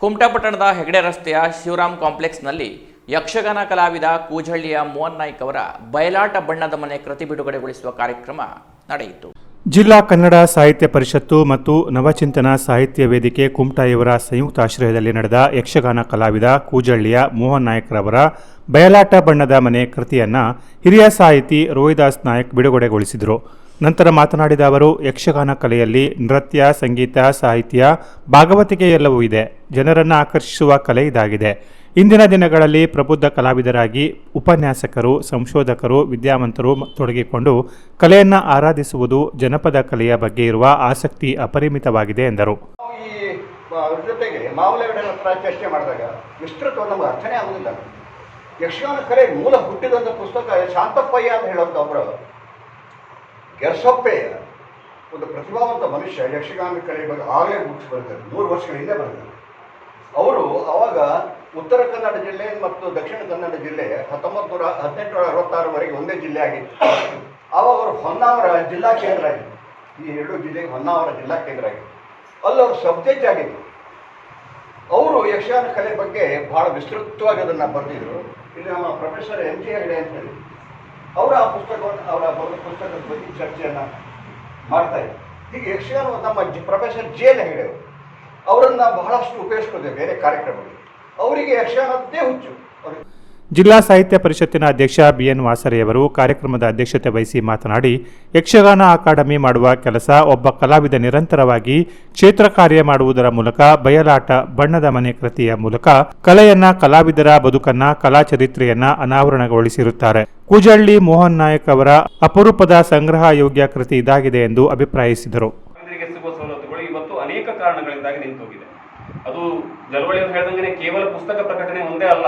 ಕುಮಟಾ ಪಟ್ಟಣದ ಹೆಗಡೆ ರಸ್ತೆಯ ಶಿವರಾಮ್ ಕಾಂಪ್ಲೆಕ್ಸ್ನಲ್ಲಿ ಯಕ್ಷಗಾನ ಕಲಾವಿದ ಕೂಜಳ್ಳಿಯ ಮೋಹನ್ ನಾಯ್ಕ್ ಅವರ ಬಯಲಾಟ ಬಣ್ಣದ ಮನೆ ಕೃತಿ ಬಿಡುಗಡೆಗೊಳಿಸುವ ಕಾರ್ಯಕ್ರಮ ನಡೆಯಿತು. ಜಿಲ್ಲಾ ಕನ್ನಡ ಸಾಹಿತ್ಯ ಪರಿಷತ್ತು ಮತ್ತು ನವಚಿಂತನ ಸಾಹಿತ್ಯ ವೇದಿಕೆ ಕುಮಟಾ ಇವರ ಸಂಯುಕ್ತ ಆಶ್ರಯದಲ್ಲಿ ನಡೆದ ಯಕ್ಷಗಾನ ಕಲಾವಿದ ಕೂಜಳ್ಳಿಯ ಮೋಹನ್ ನಾಯಕ್ರವರ ಬಯಲಾಟ ಬಣ್ಣದ ಮನೆ ಕೃತಿಯನ್ನ ಹಿರಿಯ ಸಾಹಿತಿ ರೋಹಿದಾಸ್ ನಾಯಕ್ ಬಿಡುಗಡೆಗೊಳಿಸಿದರು. ನಂತರ ಮಾತನಾಡಿದ ಅವರು, ಯಕ್ಷಗಾನ ಕಲೆಯಲ್ಲಿ ನೃತ್ಯ, ಸಂಗೀತ, ಸಾಹಿತ್ಯ ಭಾಗವತಿಕೆ ಎಲ್ಲವೂ ಇದೆ. ಜನರನ್ನು ಆಕರ್ಷಿಸುವ ಕಲೆ ಇದಾಗಿದೆ. ಇಂದಿನ ದಿನಗಳಲ್ಲಿ ಪ್ರಬುದ್ಧ ಕಲಾವಿದರಾಗಿ ಉಪನ್ಯಾಸಕರು, ಸಂಶೋಧಕರು, ವಿದ್ಯಾವಂತರು ತೊಡಗಿಕೊಂಡು ಕಲೆಯನ್ನು ಆರಾಧಿಸುವುದು ಜನಪದ ಕಲೆಯ ಬಗ್ಗೆ ಇರುವ ಆಸಕ್ತಿ ಅಪರಿಮಿತವಾಗಿದೆ ಎಂದರು. ಯಕ್ಷಗಾನ ಕಲೆ ಮೂಲ ಹುಟ್ಟಿದಂಥ ಪುಸ್ತಕ ಶಾಂತಪ್ಪಯ್ಯ ಅಂತ ಹೇಳುವಂಥ ಒಬ್ಬರು ಗೆರ್ಸೊಪ್ಪಯ್ಯ ಒಂದು ಪ್ರತಿಭಾವಂತ ಮನುಷ್ಯ ಯಕ್ಷಗಾನ ಕಲೆ ಬಗ್ಗೆ ಆಗಲೇ ಬುಕ್ಸ್ ಬರ್ತಾರೆ ನೂರು ವರ್ಷಗಳ ಹಿಂದೆ ಬರ್ತಾರೆ ಅವರು ಅವಾಗ ಉತ್ತರ ಕನ್ನಡ ಜಿಲ್ಲೆ ಮತ್ತು ದಕ್ಷಿಣ ಕನ್ನಡ ಜಿಲ್ಲೆ ಹತ್ತೊಂಬತ್ತು ನೂರ ಹದಿನೆಂಟುನೂರ ಅರವತ್ತಾರವರೆಗೆ ಒಂದೇ ಜಿಲ್ಲೆ ಆಗಿತ್ತು. ಆವಾಗ ಅವರು ಹೊನ್ನಾವರ ಜಿಲ್ಲಾ ಕೇಂದ್ರ ಆಗಿತ್ತು ಈ ಎರಡು ಜಿಲ್ಲೆಗೆ ಹೊನ್ನಾವರ ಜಿಲ್ಲಾ ಕೇಂದ್ರ ಆಗಿತ್ತು. ಅಲ್ಲಿ ಅವರು ಸಬ್ಜೆಕ್ಟ್ ಆಗಿತ್ತು ಅವರು ಯಕ್ಷಗಾನ ಕಲೆ ಬಗ್ಗೆ ಬಹಳ ವಿಸ್ತೃತವಾಗಿ ಅದನ್ನು ಬರೆದಿದ್ರು. ಇಲ್ಲಿ ನಮ್ಮ ಪ್ರೊಫೆಸರ್ ಎಂ ಜಿ ಹೆಗಡೆ ಅಂತ ಹೇಳಿ ಅವರ ಆ ಪುಸ್ತಕವನ್ನು ಅವರ ಬರೆದ ಪುಸ್ತಕದ ಬಗ್ಗೆ ಚರ್ಚೆಯನ್ನು ಮಾಡ್ತಾ ಇದ್ದಾರೆ ಹೀಗೆ ಯಕ್ಷಗಾನ ನಮ್ಮ ಪ್ರೊಫೆಸರ್ ಜೆ ಹೆಗಡೆಯವರು ಹೆಗಡೆ ಅವರು, ಅವರನ್ನು ಬಹಳಷ್ಟು ಉಪಯೋಗಿಸ್ಕೊಳ್ತೇವೆ ಬೇರೆ ಕಾರ್ಯಕ್ರಮಗಳು ಅವರಿಗೆ ಯಕ್ಷಗಾನದ್ದೇ ಹುಚ್ಚು. ಅವ್ರಿಗೆ ಜಿಲ್ಲಾ ಸಾಹಿತ್ಯ ಪರಿಷತ್ತಿನ ಅಧ್ಯಕ್ಷ ಬಿಎನ್ ವಾಸರೆಯವರು ಕಾರ್ಯಕ್ರಮದ ಅಧ್ಯಕ್ಷತೆ ವಹಿಸಿ ಮಾತನಾಡಿ, ಯಕ್ಷಗಾನ ಅಕಾಡೆಮಿ ಮಾಡುವ ಕೆಲಸ ಒಬ್ಬ ಕಲಾವಿದ ನಿರಂತರವಾಗಿ ಕ್ಷೇತ್ರ ಕಾರ್ಯ ಮಾಡುವುದರ ಮೂಲಕ ಬಯಲಾಟ ಬಣ್ಣದ ಮನೆ ಕೃತಿಯ ಮೂಲಕ ಕಲೆಯನ್ನ, ಕಲಾವಿದರ ಬದುಕನ್ನ, ಕಲಾ ಚರಿತ್ರೆಯನ್ನ ಅನಾವರಣಗೊಳಿಸಿರುತ್ತಾರೆ. ಕುಜಳ್ಳಿ ಮೋಹನ್ ನಾಯಕ್ ಅವರ ಅಪರೂಪದ ಸಂಗ್ರಹ ಯೋಗ್ಯ ಕೃತಿ ಇದಾಗಿದೆ ಎಂದು ಅಭಿಪ್ರಾಯಿಸಿದರು. ಅದು ಕೇವಲ ಪುಸ್ತಕ ಪ್ರಕಟಣೆ ಒಂದೇ ಅಲ್ಲ.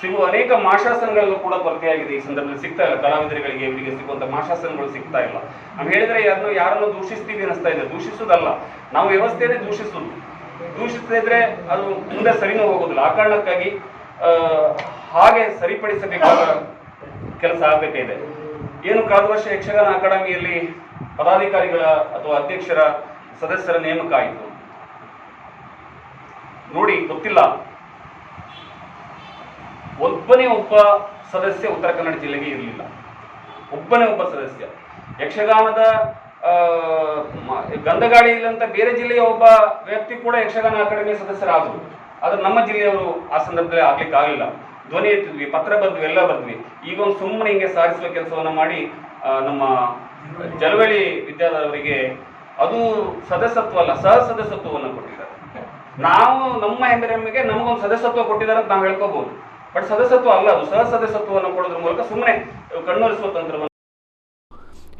ಸಿಗುವ ಅನೇಕ ಮಾಶಾಸನಗಳು ಕೂಡ ಕೊರತೆಯಾಗಿದೆ ಈ ಸಂದರ್ಭದಲ್ಲಿ. ಸಿಗ್ತಾ ಇಲ್ಲ ಕಲಾವಿದರಿಗಳಿಗೆ ಇವರಿಗೆ ಸಿಗುವಂತ ಮಾಶಾಸನಗಳು ಸಿಗ್ತಾ ಇಲ್ಲ. ನಾವು ಹೇಳಿದ್ರೆ ಯಾರನ್ನು ಯಾರನ್ನು ದೂಷಿಸ್ತೀವಿ ಅನಿಸ್ತಾ ಇದೆ. ದೂಷಿಸುವುದಲ್ಲ, ನಾವು ವ್ಯವಸ್ಥೆಯೇ ದೂಷಿಸುದು ದೂಷಿಸದಿದ್ರೆ ಅದು ಮುಂದೆ ಸರಿನೂ ಹೋಗೋದಿಲ್ಲ. ಆ ಕಾರಣಕ್ಕಾಗಿ ಹಾಗೆ ಸರಿಪಡಿಸಬೇಕಾದ ಕೆಲಸ ಆಗಬೇಕಿದೆ ಏನು ಕಳೆದ ವರ್ಷ ಯಕ್ಷಗಾನ ಅಕಾಡೆಮಿಯಲ್ಲಿ ಪದಾಧಿಕಾರಿಗಳ ಅಥವಾ ಅಧ್ಯಕ್ಷರ ಸದಸ್ಯರ ನೇಮಕ ಆಯಿತು. ನೋಡಿ, ಗೊತ್ತಿಲ್ಲ. ಒಬ್ಬನೇ ಒಬ್ಬ ಸದಸ್ಯ ಉತ್ತರ ಕನ್ನಡ ಜಿಲ್ಲೆಗೆ ಇರಲಿಲ್ಲ. ಒಬ್ಬನೇ ಒಬ್ಬ ಸದಸ್ಯ. ಯಕ್ಷಗಾನದ ಗಂಧಗಾಳಿ ಇಲ್ಲಂತ ಬೇರೆ ಜಿಲ್ಲೆಯ ಒಬ್ಬ ವ್ಯಕ್ತಿ ಕೂಡ ಯಕ್ಷಗಾನ ಅಕಾಡೆಮಿಯ ಸದಸ್ಯರಾದರು. ಆದ್ರೆ ನಮ್ಮ ಜಿಲ್ಲೆಯವರು ಆ ಸಂದರ್ಭದಲ್ಲಿ ಆಗ್ಲಿಕ್ಕೆ ಆಗಲಿಲ್ಲ. ಧ್ವನಿ ಎತ್ತಿದ್ವಿ, ಪತ್ರ ಬರೆದ್ವಿ, ಎಲ್ಲ ಬರ್ದ್ವಿ. ಈಗ ಒಂದು ಸುಮ್ಮನೆ ಹಿಂಗೆ ಸಾರಿಸುವ ಕೆಲಸವನ್ನು ಮಾಡಿ ನಮ್ಮ ಜಲವಳಿ ವಿದ್ಯಾಧರವರಿಗೆ ಅದು ಸದಸ್ಯತ್ವ ಅಲ್ಲ ಸಹ ಸದಸ್ಯತ್ವವನ್ನು ಕೊಟ್ಟಿದ್ದಾರೆ. ನಾವು ನಮ್ಮ ಹೆಮ್ಮೆಗೆ ನಮಗೊಂದು ಸದಸ್ಯತ್ವ ಕೊಟ್ಟಿದ್ದಾರೆ ಅಂತ ನಾವು ಹೇಳ್ಕೋಬಹುದು ಬಟ್ ಸದಸ್ಯತ್ವ ಅಲ್ಲ ಅದು ಸಹ ಸದಸ್ಯತ್ವವನ್ನು ಕೊಡೋದ್ರ ಮೂಲಕ ಸುಮ್ಮನೆ ಕಣ್ಣೊರೆಸುವ ತಂತ್ರವನ್ನು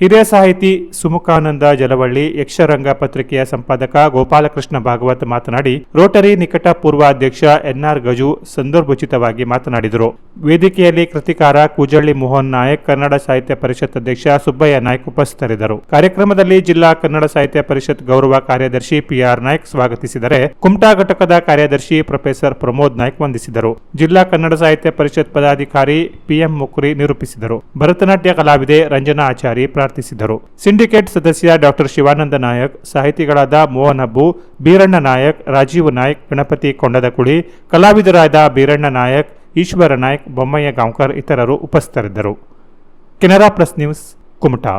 ಹಿರಿಯ ಸಾಹಿತಿ ಸುಮುಖಾನಂದ ಜಲವಳ್ಳಿ ಯಕ್ಷರಂಗ ಪತ್ರಿಕೆಯ ಸಂಪಾದಕ ಗೋಪಾಲಕೃಷ್ಣ ಭಾಗವತ್ ಮಾತನಾಡಿ, ರೋಟರಿ ನಿಕಟ ಪೂರ್ವ ಅಧ್ಯಕ್ಷ ಎನ್ಆರ್ ಗಜು ಸಂದರ್ಭೋಚಿತವಾಗಿ ಮಾತನಾಡಿದರು. ವೇದಿಕೆಯಲ್ಲಿ ಕೃತಿಕಾರ ಕೂಜಳ್ಳಿ ಮೋಹನ್ ನಾಯಕ್, ಕನ್ನಡ ಸಾಹಿತ್ಯ ಪರಿಷತ್ ಅಧ್ಯಕ್ಷ ಸುಬ್ಬಯ್ಯ ನಾಯ್ಕ್ ಉಪಸ್ಥಿತರಿದ್ದರು. ಕಾರ್ಯಕ್ರಮದಲ್ಲಿ ಜಿಲ್ಲಾ ಕನ್ನಡ ಸಾಹಿತ್ಯ ಪರಿಷತ್ ಗೌರವ ಕಾರ್ಯದರ್ಶಿ ಪಿಆರ್ ನಾಯ್ಕ್ ಸ್ವಾಗತಿಸಿದರೆ, ಕುಮಟಾ ಘಟಕದ ಕಾರ್ಯದರ್ಶಿ ಪ್ರೊಫೆಸರ್ ಪ್ರಮೋದ್ ನಾಯ್ಕ್ ವಂದಿಸಿದರು. ಜಿಲ್ಲಾ ಕನ್ನಡ ಸಾಹಿತ್ಯ ಪರಿಷತ್ ಪದಾಧಿಕಾರಿ ಪಿಎಂ ಮುಕ್ರಿ ನಿರೂಪಿಸಿದರು. ಭರತನಾಟ್ಯ ಕಲಾವಿದೆ ರಂಜನಾ ಆಚಾರಿ ಪ್ರಾರ್ಥಿಸಿದರು ಸಿಂಡಿಕೇಟ್ ಸದಸ್ಯ ಡಾಕ್ಟರ್ ಶಿವಾನಂದ ನಾಯಕ್, ಸಾಹಿತಿಗಳಾದ ಮೋಹನ್ ಹಬ್ಬು, ಬೀರಣ್ಣ ನಾಯಕ್, ರಾಜೀವ್ ನಾಯಕ್, ಗಣಪತಿ ಕೊಂಡದಕುಳಿ, ಕಲಾವಿದರಾದ ಬೀರಣ್ಣ ನಾಯಕ್, ಈಶ್ವರ ನಾಯಕ್, ಬೊಮ್ಮಯ್ಯ ಗಾಂವ್ಕರ್ ಇತರರು ಉಪಸ್ಥಿತರಿದ್ದರು. Canara plus news, Kumta.